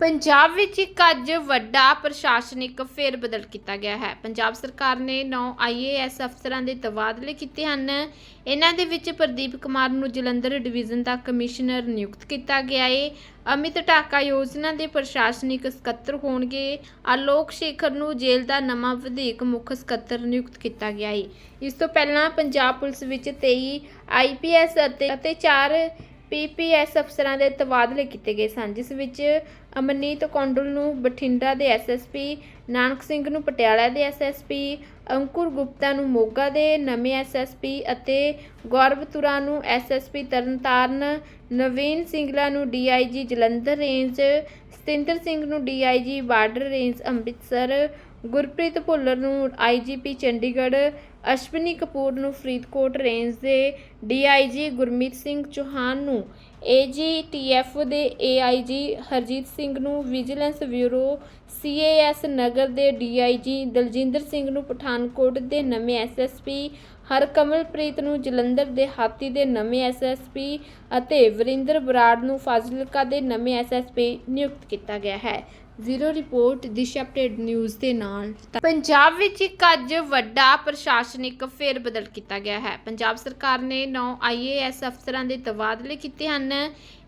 ਪੰਜਾਬ ਵਿੱਚ ਇੱਕ ਅੱਜ ਵੱਡਾ ਪ੍ਰਸ਼ਾਸਨਿਕ ਫੇਰ ਬਦਲ ਕੀਤਾ ਗਿਆ ਹੈ। ਪੰਜਾਬ ਸਰਕਾਰ ਨੇ 9 ਆਈਏਐਸ ਅਫਸਰਾਂ ਦੇ ਤਬਾਦਲੇ ਕੀਤੇ ਹਨ। ਇਹਨਾਂ ਦੇ ਵਿੱਚ ਪ੍ਰਦੀਪ ਕੁਮਾਰ ਨੂੰ ਜਲੰਧਰ ਡਿਵੀਜ਼ਨ ਦਾ ਕਮਿਸ਼ਨਰ ਨਿਯੁਕਤ ਕੀਤਾ ਗਿਆ ਹੈ ਅਮਿਤ ਢਾਕਾ ਯੋਜਨਾ ਦੇ ਪ੍ਰਸ਼ਾਸਨਿਕ ਸਕੱਤਰ ਹੋਣਗੇ। ਆਲੋਕ ਸ਼ੇਖਰ ਨੂੰ ਜੇਲ੍ਹ ਦਾ ਨਵਾਂ ਵਧੇਕ ਮੁੱਖ ਸਕੱਤਰ ਨਿਯੁਕਤ ਕੀਤਾ ਗਿਆ ਹੈ ਇਸ ਤੋਂ ਪਹਿਲਾਂ ਪੰਜਾਬ ਪੁਲਿਸ ਵਿੱਚ 23 ਆਈਪੀਐਸ ਅਤੇ ਅਤੇ 4 ਪੀਪੀਐਸ ਅਫਸਰਾਂ ਦੇ ਤਬਾਦਲੇ ਕੀਤੇ ਗਏ ਸਨ, ਜਿਸ ਵਿੱਚ ਅਮਨੀਤ ਕੌਂਡਲ ਨੂੰ, ਬਠਿੰਡਾ ਦੇ ਐਸਐਸਪੀ ਨਾਨਕ ਸਿੰਘ ਨੂੰ, ਪਟਿਆਲਾ ਦੇ ਐਸਐਸਪੀ ਅੰਕੁਰ ਗੁਪਤਾ ਨੂੰ, ਮੋਗਾ ਦੇ ਨਵੇਂ ਐਸਐਸਪੀ ਅਤੇ ਗੌਰਵ ਤੁਰਾ ਨੂੰ ਐਸਐਸਪੀ ਤਰਨਤਾਰਨ, ਨਵੀਨ ਸਿੰਗਲਾ ਨੂੰ ਡੀਆਈਜੀ ਜਲੰਧਰ ਰੇਂਜ, ਸਤਿੰਦਰ ਸਿੰਘ ਨੂੰ DIG border range Amritsar, Gurpreet Bhullar ਨੂੰ ਆਈਜੀਪੀ ਚੰਡੀਗੜ੍ਹ ਅਸ਼ਵਨੀ ਕਪੂਰ ਨੂੰ ਫਰੀਦਕੋਟ ਰੇਂਜ ਦੇ ਡੀਆਈਜੀ ਗੁਰਮੀਤ ਸਿੰਘ ਚੌਹਾਨ ਨੂੰ ਏਜੀਟੀਐਫ ਦੇ ਏਆਈਜੀ ਹਰਜੀਤ ਸਿੰਘ ਨੂੰ, ਵਿਜੀਲੈਂਸ ਬਿਊਰੋ ਸੀਏਐਸ ਨਗਰ ਦੇ ਡੀਆਈਜੀ ਦਲਜਿੰਦਰ ਸਿੰਘ ਨੂੰ, ਪਠਾਨਕੋਟ ਦੇ ਨਵੇਂ ਐਸਐਸਪੀ ਹਰਕਮਲਪ੍ਰੀਤ ਨੂੰ, ਜਲੰਧਰ ਦੇ ਹਾਤੀ ਦੇ ਨਵੇਂ ਐਸਐਸਪੀ ਅਤੇ ਵਰਿੰਦਰ ਬਰਾੜ ਨੂੰ ਫਾਜ਼ਿਲਕਾ ਦੇ ਨਵੇਂ ਐਸਐਸਪੀ ਨਿਯੁਕਤ ਕੀਤਾ ਗਿਆ ਹੈ। Zero report, Disha update news ਦੇ ਨਾਲ। ਪੰਜਾਬ ਵਿੱਚ ਇੱਕ ਅੱਜ ਵੱਡਾ ਪ੍ਰਸ਼ਾਸਨ ਪ੍ਰਸ਼ਾਸਨਿਕ ਫੇਰ ਬਦਲ ਕੀਤਾ ਗਿਆ ਹੈ। ਪੰਜਾਬ ਸਰਕਾਰ ਨੇ 9 ਆਈਏਐਸ ਅਫਸਰਾਂ ਦੇ ਤਬਾਦਲੇ ਕੀਤੇ ਹਨ।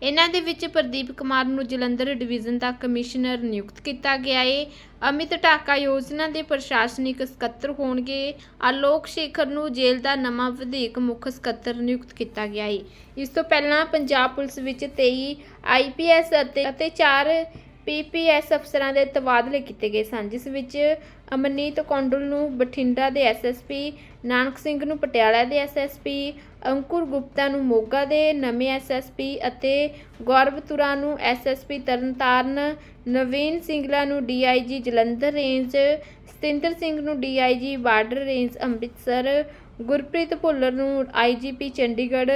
ਇਹਨਾਂ ਦੇ ਵਿੱਚ ਪ੍ਰਦੀਪ ਕੁਮਾਰ ਨੂੰ ਜਲੰਧਰ ਡਿਵੀਜ਼ਨ ਦਾ ਕਮਿਸ਼ਨਰ ਨਿਯੁਕਤ ਕੀਤਾ ਗਿਆ ਹੈ ਅਮਿਤ ਢਾਕਾ ਯੋਜਨਾ ਦੇ ਪ੍ਰਸ਼ਾਸਨਿਕ ਸਕੱਤਰ ਹੋਣਗੇ। ਆਲੋਕ ਸ਼ੇਖਰ ਨੂੰ ਜੇਲ੍ਹ ਦਾ ਨਵਾਂ ਵਧੇਕ ਮੁੱਖ ਸਕੱਤਰ ਨਿਯੁਕਤ ਕੀਤਾ ਗਿਆ ਹੈ ਇਸ ਤੋਂ ਪਹਿਲਾਂ ਪੰਜਾਬ ਪੁਲਿਸ ਵਿੱਚ 23 ਆਈਪੀਐਸ ਅਤੇ ਅਤੇ 4 ਪੀਪੀਐਸ ਅਫਸਰਾਂ ਦੇ ਤਬਾਦਲੇ ਕੀਤੇ ਗਏ ਸਨ, ਜਿਸ ਵਿੱਚ ਅਮਨਨੀਤ ਕੌਂਡਲ ਨੂੰ, ਬਠਿੰਡਾ ਦੇ ਐਸਐਸਪੀ ਨਾਨਕ ਸਿੰਘ ਨੂੰ, ਪਟਿਆਲਾ ਦੇ ਐਸਐਸਪੀ ਅੰਕੁਰ ਗੁਪਤਾ ਨੂੰ, ਮੋਗਾ ਦੇ ਨਵੇਂ ਐਸਐਸਪੀ ਅਤੇ ਗੌਰਵ ਤੁਰਾ ਨੂੰ ਐਸਐਸਪੀ ਤਰਨਤਾਰਨ, ਨਵੀਨ ਸਿੰਗਲਾ ਨੂੰ ਡੀਆਈਜੀ ਜਲੰਧਰ ਰੇਂਜ, ਸਤਿੰਦਰ ਸਿੰਘ ਨੂੰ DIG border range Amritsar, Gurpreet Bhullar ਨੂੰ ਆਈਜੀਪੀ ਚੰਡੀਗੜ੍ਹ,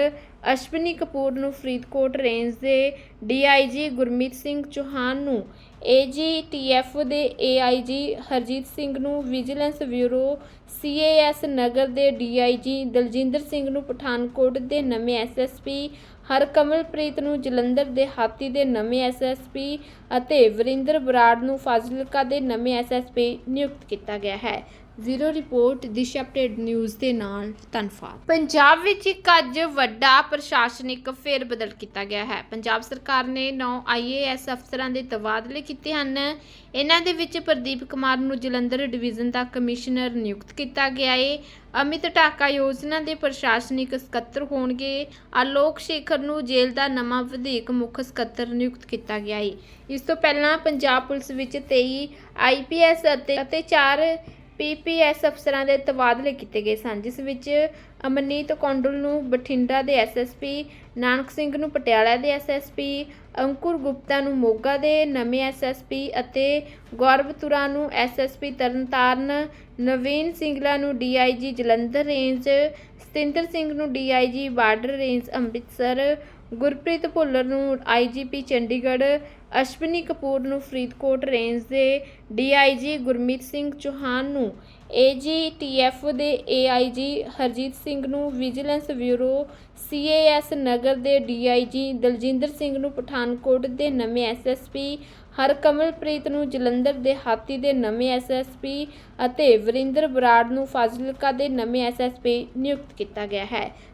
ਅਸ਼ਵਨੀ ਕਪੂਰ ਨੂੰ ਫਰੀਦਕੋਟ ਰੇਂਜ ਦੇ ਡੀਆਈਜੀ ਗੁਰਮੀਤ ਸਿੰਘ ਚੌਹਾਨ ਨੂੰ ਏਜੀਟੀਐਫ ਦੇ ਏਆਈਜੀ ਹਰਜੀਤ ਸਿੰਘ ਨੂੰ ਵਿਜੀਲੈਂਸ ਬਿਊਰੋ ਸੀਏਐਸ ਨਗਰ ਦੇ ਡੀਆਈਜੀ ਦਲਜਿੰਦਰ ਸਿੰਘ ਨੂੰ ਪਠਾਨਕੋਟ ਦੇ ਨਵੇਂ ਐਸਐਸਪੀ, ਹਰਕਮਲਪ੍ਰੀਤ ਨੂੰ ਜਲੰਧਰ ਦੇ ਹਾਤੀ ਦੇ ਨਵੇਂ ਐਸਐਸਪੀ ਅਤੇ ਵਰਿੰਦਰ ਬਰਾੜ ਨੂੰ ਫਾਜ਼ਿਲਕਾ ਦੇ ਨਵੇਂ ਐਸਐਸਪੀ ਨਿਯੁਕਤ ਕੀਤਾ ਗਿਆ ਹੈ। Zero report, Disha update news ਦੇ ਨਾਲ ਧੰਨਵਾਦ। ਪੰਜਾਬ ਵਿੱਚ ਇੱਕ ਅੱਜ ਵੱਡਾ ਪ੍ਰਸ਼ਾਸਨਿਕ ਫੇਰ ਬਦਲ ਕੀਤਾ ਗਿਆ ਹੈ। ਪੰਜਾਬ ਸਰਕਾਰ ਨੇ 9 ਆਈਏਐਸ ਅਫਸਰਾਂ ਦੇ ਤਬਾਦਲੇ ਕੀਤੇ ਹਨ। ਇਹਨਾਂ ਦੇ ਵਿੱਚ ਪ੍ਰਦੀਪ ਕੁਮਾਰ ਨੂੰ ਜਲੰਧਰ ਡਿਵੀਜ਼ਨ ਦਾ ਕਮਿਸ਼ਨਰ ਨਿਯੁਕਤ ਕੀਤਾ ਗਿਆ ਹੈ ਅਮਿਤ ਢਾਕਾ ਯੋਜਨਾ ਦੇ ਪ੍ਰਸ਼ਾਸਨਿਕ ਸਕੱਤਰ ਹੋਣਗੇ। ਆਲੋਕ ਸ਼ੇਖਰ ਨੂੰ ਜੇਲ੍ਹ ਦਾ ਨਵਾਂ ਵਧੇਕ ਮੁੱਖ ਸਕੱਤਰ ਨਿਯੁਕਤ ਕੀਤਾ ਗਿਆ ਹੈ ਇਸ ਤੋਂ ਪਹਿਲਾਂ ਪੰਜਾਬ ਪੁਲਿਸ ਵਿੱਚ 23 ਆਈਪੀਐਸ ਅਤੇ ਅਤੇ 4 ਪੀਪੀਐਸ ਅਫਸਰਾਂ ਦੇ ਤਬਾਦਲੇ ਕੀਤੇ ਗਏ ਸਨ, ਜਿਸ ਵਿੱਚ ਅਮਨੀਤ ਕੌਂਡਲ ਨੂੰ, ਬਠਿੰਡਾ ਦੇ ਐਸਐਸਪੀ ਨਾਨਕ ਸਿੰਘ ਨੂੰ, ਪਟਿਆਲਾ ਦੇ ਐਸਐਸਪੀ ਅੰਕੁਰ ਗੁਪਤਾ ਨੂੰ, ਮੋਗਾ ਦੇ ਨਵੇਂ ਐਸਐਸਪੀ ਅਤੇ ਗੌਰਵ ਤੁਰਾ ਨੂੰ ਐਸਐਸਪੀ ਤਰਨਤਾਰਨ, ਨਵੀਨ ਸਿੰਗਲਾ ਨੂੰ ਡੀਆਈਜੀ ਜਲੰਧਰ ਰੇਂਜ, ਸਤਿੰਦਰ ਸਿੰਘ ਨੂੰ DIG border range Amritsar Gurpreet Bhullar ਨੂੰ ਆਈਜੀਪੀ ਚੰਡੀਗੜ੍ਹ, ਅਸ਼ਵਨੀ ਕਪੂਰ ਨੂੰ ਫਰੀਦਕੋਟ ਰੇਂਜ ਦੇ ਡੀਆਈਜੀ ਗੁਰਮੀਤ ਸਿੰਘ ਚੌਹਾਨ ਨੂੰ ਏਜੀਟੀਐਫ ਦੇ ਏਆਈਜੀ ਹਰਜੀਤ ਸਿੰਘ ਨੂੰ ਵਿਜੀਲੈਂਸ ਬਿਊਰੋ ਸੀਏਐਸ ਨਗਰ ਦੇ ਡੀਆਈਜੀ ਦਲਜਿੰਦਰ ਸਿੰਘ ਨੂੰ ਪਠਾਨਕੋਟ ਦੇ ਨਵੇਂ ਐਸਐਸਪੀ ਹਰਕਮਲਪ੍ਰੀਤ ਨੂੰ ਜਲੰਧਰ ਦੇ ਹਾਤੀ ਦੇ ਨਵੇਂ ਐਸਐਸਪੀ ਅਤੇ ਵਰਿੰਦਰ ਬਰਾੜ ਨੂੰ ਫਾਜ਼ਿਲਕਾ ਦੇ ਨਵੇਂ ਐਸਐਸਪੀ ਨਿਯੁਕਤ ਕੀਤਾ ਗਿਆ ਹੈ।